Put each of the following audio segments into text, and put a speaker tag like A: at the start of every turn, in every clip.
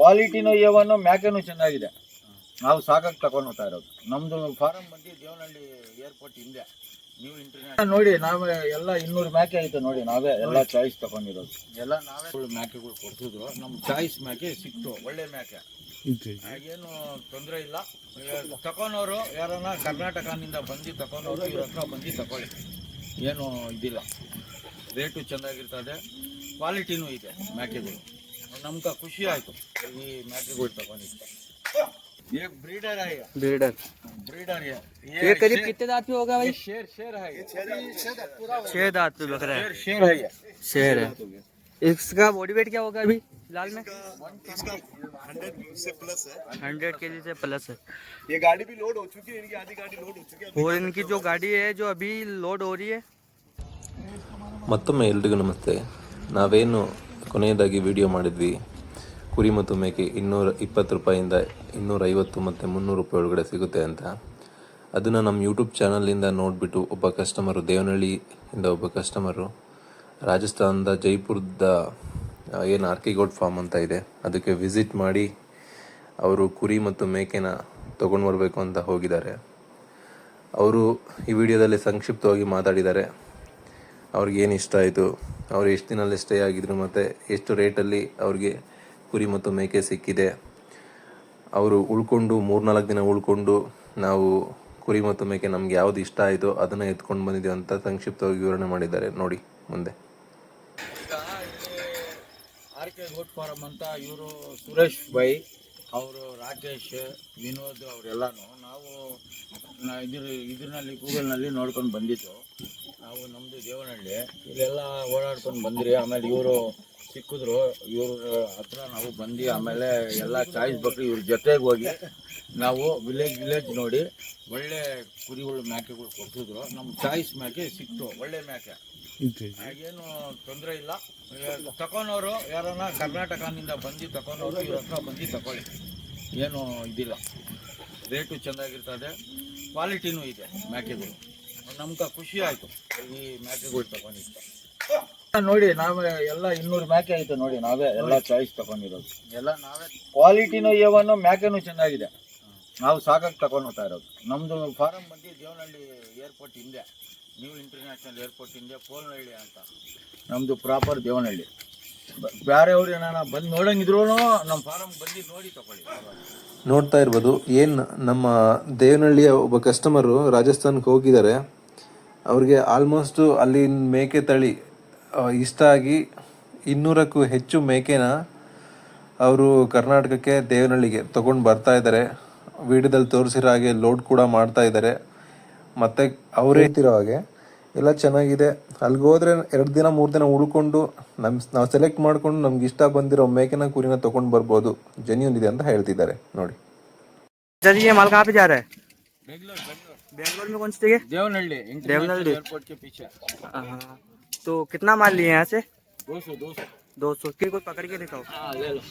A: ಕ್ವಾಲಿಟಿನೂ ಏವನು ಮ್ಯಾಕೆನೂ ಚೆನ್ನಾಗಿದೆ. ನಾವು ಸಾಕಾಗಿ ತಗೊಂಡು ಹೋಗ್ತಾ ಇರೋದು. ನಮ್ಮದು ಫಾರಂ ಬಂದು ದೇವನಹಳ್ಳಿ ಏರ್ಪೋರ್ಟ್ ಹಿಂದೆ. ನೀವು ಇಂಟರ್ನೆಟ್ ನೋಡಿ ನಾವೇ ಎಲ್ಲ ಇನ್ನೂರು ಮ್ಯಾಕೆ ಐತೆ ನೋಡಿ ನಾವೇ ಎಲ್ಲ ಚಾಯ್ಸ್ ತಗೊಂಡಿರೋದು. ಎಲ್ಲ ನಾವೇ ಮ್ಯಾಕೆಗಳು ಕೊಡ್ತಿದ್ರು ನಮ್ಮ ಚಾಯ್ಸ್ ಮ್ಯಾಕೆ ಸಿಕ್ತು ಒಳ್ಳೆ ಮ್ಯಾಕೆ. ಏನು ತೊಂದರೆ ಇಲ್ಲ. ತಗೊಂಡವರು ಯಾರನ್ನ ಕರ್ನಾಟಕದಿಂದ ಬಂದು ತಗೊಂಡವರು ಇವ್ರ ಹತ್ರ ಬಂದು ತಗೊಳ್ಳಿ. ಏನು ಇದಿಲ್ಲ. ರೇಟು ಚೆನ್ನಾಗಿರ್ತದೆ ಕ್ವಾಲಿಟಿನೂ ಇದೆ ಮೇಕೆಗಳು ನಮ್ಗೆ ಖುಷಿ ಆಯಿತು ಈ ಮೇಕೆಗಳು ತಗೊಂಡಿದ್ದು ये ब्रीडर है ये
B: ब्रीडर
A: ब्रीडर है
B: ये करीब कितने दांत पे होगा भाई
A: ये शेर शेर है ये
B: छह दांत पे बकरा है
A: शेर शेर है ये
B: शेर है इसका बॉडी वेट क्या होगा अभी फिलहाल में
C: हंड्रेड से प्लस है
B: हंड्रेड के जी से प्लस है
C: ये गाड़ी भी लोड हो चुकी है इनकी आधी गाड़ी लोड हो चुकी है
B: और इनकी जो गाड़ी है जो अभी लोड हो रही है
D: ಮತ್ತೊಮ್ಮೆ ಎಲ್ರಿಗೂ ನಮಸ್ತೆ ನಾವೇನು ಕೊನೆಯದಾಗಿ ವಿಡಿಯೋ ಮಾಡಿದ್ವಿ. ಕುರಿ ಮತ್ತು ಮೇಕೆ ಇನ್ನೂರ ಇಪ್ಪತ್ತು ರೂಪಾಯಿಂದ ಇನ್ನೂರೈವತ್ತು ಮತ್ತು ಮುನ್ನೂರು ರೂಪಾಯಿ ಒಳಗಡೆ ಸಿಗುತ್ತೆ ಅಂತ. ಅದನ್ನು ನಮ್ಮ ಯೂಟ್ಯೂಬ್ ಚಾನಲಿಂದ ನೋಡಿಬಿಟ್ಟು ಒಬ್ಬ ಕಸ್ಟಮರು ದೇವನಹಳ್ಳಿಯಿಂದ ಒಬ್ಬ ಕಸ್ಟಮರು ರಾಜಸ್ಥಾನದ ಜೈಪುರದ ಏನು ಆರ್ಕಿಗೋಡ್ ಫಾರ್ಮ್ ಅಂತ ಇದೆ. ಅದಕ್ಕೆ ವಿಸಿಟ್ ಮಾಡಿ ಅವರು ಕುರಿ ಮತ್ತು ಮೇಕೆನ ತೊಗೊಂಡು ಬರಬೇಕು ಅಂತ ಹೋಗಿದ್ದಾರೆ. ಅವರು ಈ ವಿಡಿಯೋದಲ್ಲಿ ಸಂಕ್ಷಿಪ್ತವಾಗಿ ಮಾತಾಡಿದ್ದಾರೆ. ಅವ್ರಿಗೆ ಏನು ಇಷ್ಟ ಆಯಿತು? ಅವ್ರು ಎಷ್ಟು ದಿನಲ್ಲಿ ಸ್ಟೇ ಆಗಿದ್ರು ಮತ್ತು ಎಷ್ಟು ರೇಟಲ್ಲಿ ಅವ್ರಿಗೆ ಕುರಿ ಮತ್ತು ಮೇಕೆ ಸಿಕ್ಕಿದೆ? ಅವರು ಉಳ್ಕೊಂಡು ಮೂರ್ನಾಲ್ಕು ದಿನ ಉಳ್ಕೊಂಡು ನಾವು ಕುರಿ ಮತ್ತು ಮೇಕೆ ನಮ್ಗೆ ಯಾವ್ದು ಇಷ್ಟ ಆಯಿತು ಅದನ್ನು ಎತ್ಕೊಂಡು ಬಂದಿದ್ದೀವಿ ಅಂತ ಸಂಕ್ಷಿಪ್ತವಾಗಿ ವಿವರಣೆ ಮಾಡಿದ್ದಾರೆ. ನೋಡಿ, ಮುಂದೆ.
A: ಆರ್ ಕೆ ಗೋಟ್ ಅಂತ ಇವರು ಸುರೇಶ್ ಬೈ ಅವರು ರಾಕೇಶ್, ವಿನೋದ್ ಅವರೆಲ್ಲನೂ ನಾವು ಇದ್ರ ಇದ್ರಲ್ಲಿ ಗೂಗಲ್ನಲ್ಲಿ ನೋಡ್ಕೊಂಡು ಬಂದಿದ್ದು. ನಾವು ನಮ್ಮದು ದೇವನಹಳ್ಳಿ. ಇಲ್ಲೆಲ್ಲ ಓಡಾಡ್ಕೊಂಡು ಬಂದ್ರಿ. ಆಮೇಲೆ ಇವರು ಸಿಕ್ಕಿದ್ರು. ಇವ್ರ ಹತ್ರ ನಾವು ಬಂದು ಆಮೇಲೆ ಎಲ್ಲ ಚಾಯ್ಸ್ ಬಗ್ಗೆ ಇವ್ರ ಜೊತೆಗೆ ಹೋಗಿ ನಾವು ವಿಲೇಜ್ ವಿಲೇಜ್ ನೋಡಿ ಒಳ್ಳೆ ಕುರಿಗಳು ಮೇಕೆಗಳು ಕೊಡ್ತಿದ್ರು. ನಮ್ಮ ಚಾಯ್ಸ್ ಮೇಕೆ ಸಿಕ್ತು. ಒಳ್ಳೆ ಮೇಕೆ ಏನು ತೊಂದರೆ ಇಲ್ಲ. ತಗೊಂಡವರು ಯಾರನ್ನ ಕರ್ನಾಟಕದಿಂದ ಬಂದು ತಗೊಂಡವರು ಇವ್ರ ಹತ್ರ ಬಂದು ತಗೊಳ್ಳಿ ಏನು ಇದಿಲ್ಲ. ರೇಟು ಚೆನ್ನಾಗಿರ್ತದೆ. ಕ್ವಾಲಿಟಿನೂ ಇದೆ ಮ್ಯಾಕೆಗಳು. ನಮ್ಗೆ ಖುಷಿ ಆಯಿತು ಈ ಮ್ಯಾಕೆಗಳು ತಗೊಂಡಿದ್ದ ನೋಡಿ, ನಾವೇ ಎಲ್ಲ ಇನ್ನೂರು ಮ್ಯಾಕೆ ಆಯ್ತು ನೋಡಿ, ನಾವೇ ಎಲ್ಲ ಚಾಯ್ಸ್ ತಗೊಂಡಿರೋದು ಎಲ್ಲ ನಾವೇ ಕ್ವಾಲಿಟಿನೂ ಏವನು ಮ್ಯಾಕೆನೂ ಚೆನ್ನಾಗಿದೆ. ನಾವು ಸಾಕಾಗಿ ತಗೊಂಡು ಹೋಗ್ತಾ ಇರೋದು. ನಮ್ಮದು ಫಾರಂ ಬಂದು ದೇವನಹಳ್ಳಿ ಏರ್ಪೋರ್ಟ್ ಹಿಂದೆ. New international airport India Polnahalli ಅಂತ. ನಮ್ಮದು ಪ್ರಾಪರ್ ದೇವನಹಳ್ಳಿ. ಬೇರೆ ಬೇರೆಯವ್ರು ಏನಾರ ಬಂದು ನೋಡಂಗಿದ್ರು ನಮ್ಮ ಫಾರಂ ಬಂದು ನೋಡಿ ತಗೊಳ್ಳಿ
D: ನೋಡ್ತಾ ಇರ್ಬೋದು. ಏನು ನಮ್ಮ ದೇವನಹಳ್ಳಿಯ ಒಬ್ಬ ಕಸ್ಟಮರು ರಾಜಸ್ಥಾನಕ್ಕೆ ಹೋಗಿದ್ದಾರೆ. ಅವ್ರಿಗೆ ಆಲ್ಮೋಸ್ಟು ಅಲ್ಲಿ ಮೇಕೆ ತಳಿ ಇಷ್ಟ ಆಗಿ ಇನ್ನೂರಕ್ಕೂ ಹೆಚ್ಚು ಮೇಕೆನ ಅವರು ಕರ್ನಾಟಕಕ್ಕೆ ದೇವನಹಳ್ಳಿಗೆ ತಗೊಂಡು ಬರ್ತಾ ಇದ್ದಾರೆ. ವಿಡಿಯೋದಲ್ಲಿ ತೋರಿಸಿರೋ ಹಾಗೆ ಲೋಡ್ ಕೂಡ ಮಾಡ್ತಾ ಇದ್ದಾರೆ. ಮತ್ತು ಅವರೇ ಹೇಳ್ತಿರೋ ಹಾಗೆ ಎಲ್ಲ ಚೆನ್ನಾಗಿದೆ ಅಲ್ಲಿಗೆ ಹೋದ್ರೆ ಎರಡು ದಿನ ಮೂರು ದಿನ ಉಳ್ಕೊಂಡು ನಮ್ಮ ನಾವು ಸೆಲೆಕ್ಟ್ ಮಾಡ್ಕೊಂಡು ನಮ್ಗೆ ಇಷ್ಟ ಬಂದಿರೋ ಮೇಕೆನ ಕುರಿನ ತೊಗೊಂಡು ಬರ್ಬೋದು ಜೆನ್ಯೂನ್ ಇದೆ ಅಂತ ಹೇಳ್ತಿದ್ದಾರೆ ನೋಡಿ
B: चलिए ये माल कहाँ पे जा रहा है
A: ಬೆಂಗಳೂರು ಬೆಂಗಳೂರು
B: बेंगलोर में कौन सी जगह
A: देवनहल्ली
B: देवनहल्ली।
A: एयरपोर्ट के पीछे
B: हाँ, तो कितना माल लिए यहाँ से
A: दो सौ दो सौ
B: दो सौ फिर कोई पकड़ के दिखाओ
A: हाँ ले लो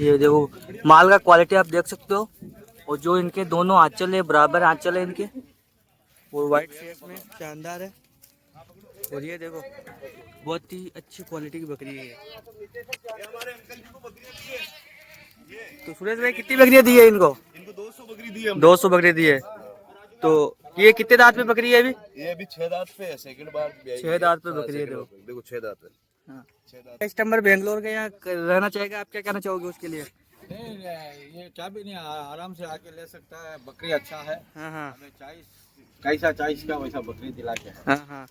B: ये देखो माल का क्वालिटी आप देख सकते हो और जो इनके दोनों आंचल है बराबर आंचल है इनके और वाइट फेस में शानदार है। और ये देखो बहुत ही अच्छी क्वालिटी की बकरी है तो सुरेश भाई कितनी बकरियाँ दी है इनको?
C: इनको दो सौ बकरी दी है।
B: दो सौ बकरी दी है तो ये कितने दांत में बकरी है अभी?
C: ये अभी छह दांत पे है सेकंड बार
B: छह
C: है।
B: दांत पे
C: हाँ,
B: बकरी है देखो।
C: देखो छह दांत है।
B: हाँ।
C: छह दांत।
B: कस्टमर बेंगलोर के यहाँ रहना चाहेगा? आप क्या कहना चाहोगे उसके लिए?
A: नहीं नहीं, ये क्या भी नहीं आराम से आके ले सकता है। बकरी अच्छा है।
B: हाँ हाँ।
A: हमें चाइस कैसा चाइस का वैसा बकरी दिला के हाँ।
B: हाँ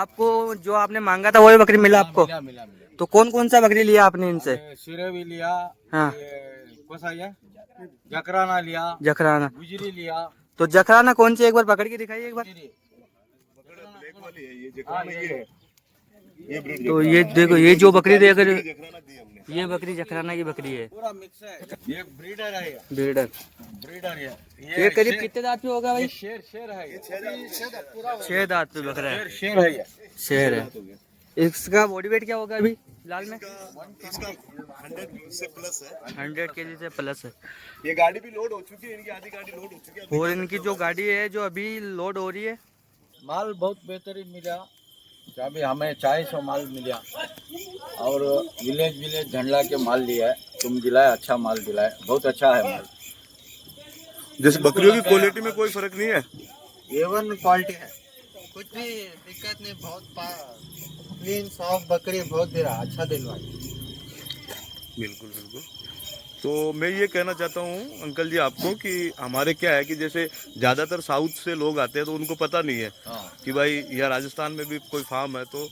B: आपको जो आपने मांगा था वही बकरी मिला आपको?
A: मिला मिला मिला।
B: तो कौन कौन सा बकरी लिया आपने इनसे?
A: सिरे भी लिया
B: हाँ।
A: कौन सा ये? जकराना लिया।
B: जखराना
A: गुजरी लिया।
B: तो जखराना कौन सी एक बार पकड़ के दिखाइए एक बार।
C: ब्लैक वाली है ये जकराना ये है ये
B: तो ये देखो ये जो बकरी देख ये बकरी जखराना की बकरी है।
A: पूरा मिक्स है। ये ब्रीडर है
B: ब्रीडर
A: ब्रीडर है
B: ये। करीब कितने दांत पे होगा भाई?
A: शेर शेर है ये।
B: छह दांत। पे बकरा है।
A: शेर शेर है ये।
B: शेर है। इसका बॉडी वेट क्या होगा अभी लाल में?
C: इसका हंड्रेड से प्लस है।
B: हंड्रेड के जी से प्लस है।
C: ये गाड़ी भी लोड हो चुकी है इनकी आधी गाड़ी लोड हो चुकी है।
B: और इनकी जो गाड़ी है जो अभी लोड हो रही है
A: माल बहुत बेहतरीन मिला। क्या भी हमें चाय सौ माल मिला और विलेज विलेज झंडा के माल लिया है। तुम दिलाए अच्छा माल दिलाए। बहुत अच्छा है माल।
C: जैसे बकरियों की क्वालिटी में कोई फ़र्क नहीं है?
A: एवन क्वालिटी है।
E: कुछ भी दिक्कत नहीं बहुत क्लीन सॉफ्ट बकरी बहुत दे रहा अच्छा दिलवा
C: बिल्कुल बिल्कुल। तो मैं ये कहना चाहता हूँ अंकल जी आपको कि हमारे क्या है कि जैसे ज़्यादातर साउथ से लोग आते हैं तो उनको पता नहीं है
A: हाँ
C: कि भाई यहाँ राजस्थान में भी कोई फार्म है तो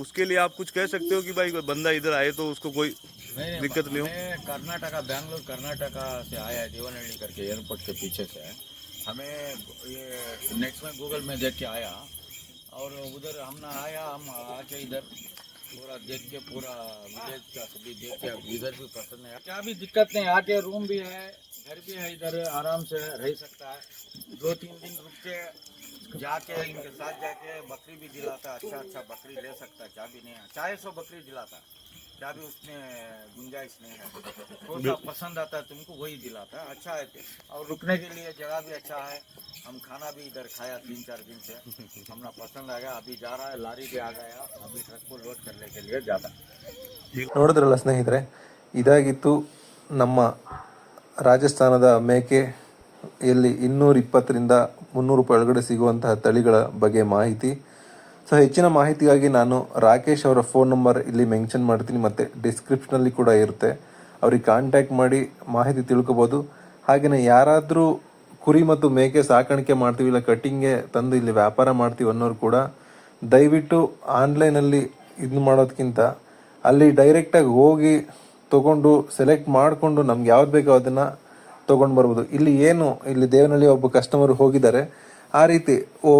C: उसके लिए आप कुछ कह सकते हो कि भाई बंदा इधर आए तो उसको कोई
A: नहीं
C: दिक्कत नहीं हो?
A: हमें कर्नाटका बैंगलोर कर्नाटका से आया है जीवनहल्ली करके एयरपोर्ट के पीछे से हमें ये नेक्स्ट में गूगल में देख के आया और उधर हमने आया हम आके इधर पूरा देख के, पूरा विलेज का सभी देख के, इधर भी पसंद है। क्या भी दिक्कत नहीं आके रूम भी है, घर भी है, इधर आराम से रह सकता है। दो तीन दिन रुक के जाके, इनके साथ जाके बकरी भी दिलाता अच्छा अच्छा बकरी ले सकता है, क्या भी नहीं है। चाहे सौ बकरी दिलाता। क्या भी उसमें गुंजाइश नहीं है कौन सा पसंद आता है तुमको वही दिलाता है अच्छा है और रुकने के लिए जगह भी अच्छा है हम खाना भी इधर खाया तीन चार दिन से हमारा पसंद आ गया अभी जा रहा है लारी भी आ गया अभी ट्रक को लोड करने के लिए जाता है
D: ನೋಡಿದ್ರಲ್ಲ ಸ್ನೇಹಿತರೆ ಇದಾಗಿತ್ತು ನಮ್ಮ ರಾಜಸ್ಥಾನದ ಮೇಕೆ ಎಲ್ಲಿ ಇನ್ನೂರ ಇಪ್ಪತ್ತರಿಂದ ಮುನ್ನೂರು ರೂಪಾಯಿ ಒಳಗಡೆ ಸಿಗುವಂತಹ ತಳಿಗಳ ಬಗ್ಗೆ ಮಾಹಿತಿ ಸೊ ಹೆಚ್ಚಿನ ಮಾಹಿತಿಗಾಗಿ ನಾನು ರಾಕೇಶ್ ಅವರ ಫೋನ್ ನಂಬರ್ ಇಲ್ಲಿ ಮೆನ್ಷನ್ ಮಾಡ್ತೀನಿ, ಮತ್ತು ಡಿಸ್ಕ್ರಿಪ್ಷನಲ್ಲಿ ಕೂಡ ಇರುತ್ತೆ. ಅವ್ರಿಗೆ ಕಾಂಟ್ಯಾಕ್ಟ್ ಮಾಡಿ ಮಾಹಿತಿ ತಿಳ್ಕೊಬೋದು. ಹಾಗೆಯೇ ಯಾರಾದರೂ ಕುರಿ ಮತ್ತು ಮೇಕೆ ಸಾಕಾಣಿಕೆ ಮಾಡ್ತೀವಿ, ಇಲ್ಲ ಕಟ್ಟಿಂಗ್ಗೆ ತಂದು ಇಲ್ಲಿ ವ್ಯಾಪಾರ ಮಾಡ್ತೀವಿ ಅನ್ನೋರು ಕೂಡ ದಯವಿಟ್ಟು ಆನ್ಲೈನಲ್ಲಿ ಇದು ಮಾಡೋದಕ್ಕಿಂತ ಅಲ್ಲಿ ಡೈರೆಕ್ಟಾಗಿ ಹೋಗಿ ತಗೊಂಡು ಸೆಲೆಕ್ಟ್ ಮಾಡಿಕೊಂಡು ನಮ್ಗೆ ಯಾವ್ದು ಬೇಕೋ ಅದನ್ನು ತೊಗೊಂಡು ಬರ್ಬೋದು. ಇಲ್ಲಿ ಏನು, ಇಲ್ಲಿ ದೇವನಹಳ್ಳಿ ಒಬ್ಬ ಕಸ್ಟಮರ್ ಹೋಗಿದ್ದಾರೆ. ಆ ರೀತಿ ಓ,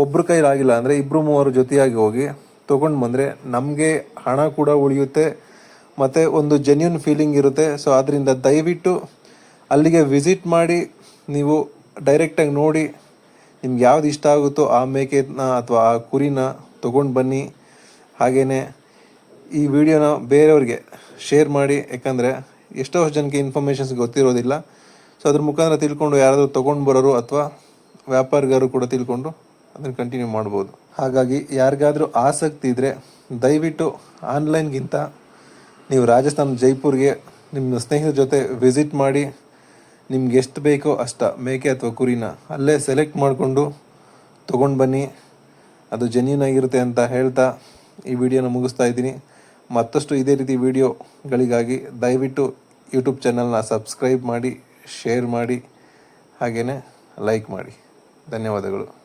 D: ಒಬ್ರ ಕೈಲಾಗಿಲ್ಲ ಅಂದರೆ ಇಬ್ಬರು ಮೂವರು ಜೊತೆಯಾಗಿ ಹೋಗಿ ತೊಗೊಂಡು ಬಂದರೆ ನಮಗೆ ಹಣ ಕೂಡ ಉಳಿಯುತ್ತೆ, ಮತ್ತು ಒಂದು ಜೆನ್ಯೂನ್ ಫೀಲಿಂಗ್ ಇರುತ್ತೆ. ಸೊ ಅದರಿಂದ ದಯವಿಟ್ಟು ಅಲ್ಲಿಗೆ ವಿಸಿಟ್ ಮಾಡಿ, ನೀವು ಡೈರೆಕ್ಟಾಗಿ ನೋಡಿ ನಿಮ್ಗೆ ಯಾವ್ದು ಇಷ್ಟ ಆಗುತ್ತೋ ಆ ಮೇಕೆನ ಅಥವಾ ಆ ಕುರಿನ ತೊಗೊಂಡು ಬನ್ನಿ. ಹಾಗೆಯೇ ಈ ವಿಡಿಯೋನ ಬೇರೆಯವ್ರಿಗೆ ಶೇರ್ ಮಾಡಿ, ಯಾಕಂದರೆ ಎಷ್ಟೋ ಜನಕ್ಕೆ ಇನ್ಫಾರ್ಮೇಷನ್ಸ್ ಗೊತ್ತಿರೋದಿಲ್ಲ. ಸೊ ಅದ್ರ ಮುಖಾಂತರ ತಿಳ್ಕೊಂಡು ಯಾರಾದರೂ ತೊಗೊಂಡು ಬರೋರು ಅಥವಾ ವ್ಯಾಪಾರಿಗಾರರು ಕೂಡ ತಿಳ್ಕೊಂಡು ಅದನ್ನು ಕಂಟಿನ್ಯೂ ಮಾಡ್ಬೋದು. ಹಾಗಾಗಿ ಯಾರಿಗಾದರೂ ಆಸಕ್ತಿ ಇದ್ದರೆ ದಯವಿಟ್ಟು ಆನ್ಲೈನ್ಗಿಂತ ನೀವು ರಾಜಸ್ಥಾನ ಜೈಪುರ್ಗೆ ನಿಮ್ಮ ಸ್ನೇಹಿತರ ಜೊತೆ ವಿಸಿಟ್ ಮಾಡಿ, ನಿಮ್ಗೆ ಎಷ್ಟು ಬೇಕೋ ಅಷ್ಟ ಮೇಕೆ ಅಥವಾ ಕುರಿನ ಅಲ್ಲೇ ಸೆಲೆಕ್ಟ್ ಮಾಡಿಕೊಂಡು ತೊಗೊಂಡು ಬನ್ನಿ. ಅದು ಜೆನ್ಯೂನ್ ಆಗಿರುತ್ತೆ ಅಂತ ಹೇಳ್ತಾ ಈ ವಿಡಿಯೋನ ಮುಗಿಸ್ತಾ ಇದ್ದೀನಿ. ಮತ್ತಷ್ಟು ಇದೇ ರೀತಿ ವಿಡಿಯೋಗಳಿಗಾಗಿ ದಯವಿಟ್ಟು ಯೂಟ್ಯೂಬ್ ಚಾನಲ್ನ ಸಬ್ಸ್ಕ್ರೈಬ್ ಮಾಡಿ ಶೇರ್ ಮಾಡಿ ಹಾಗೆಯೇ ಲೈಕ್ ಮಾಡಿ. ಧನ್ಯವಾದಗಳು.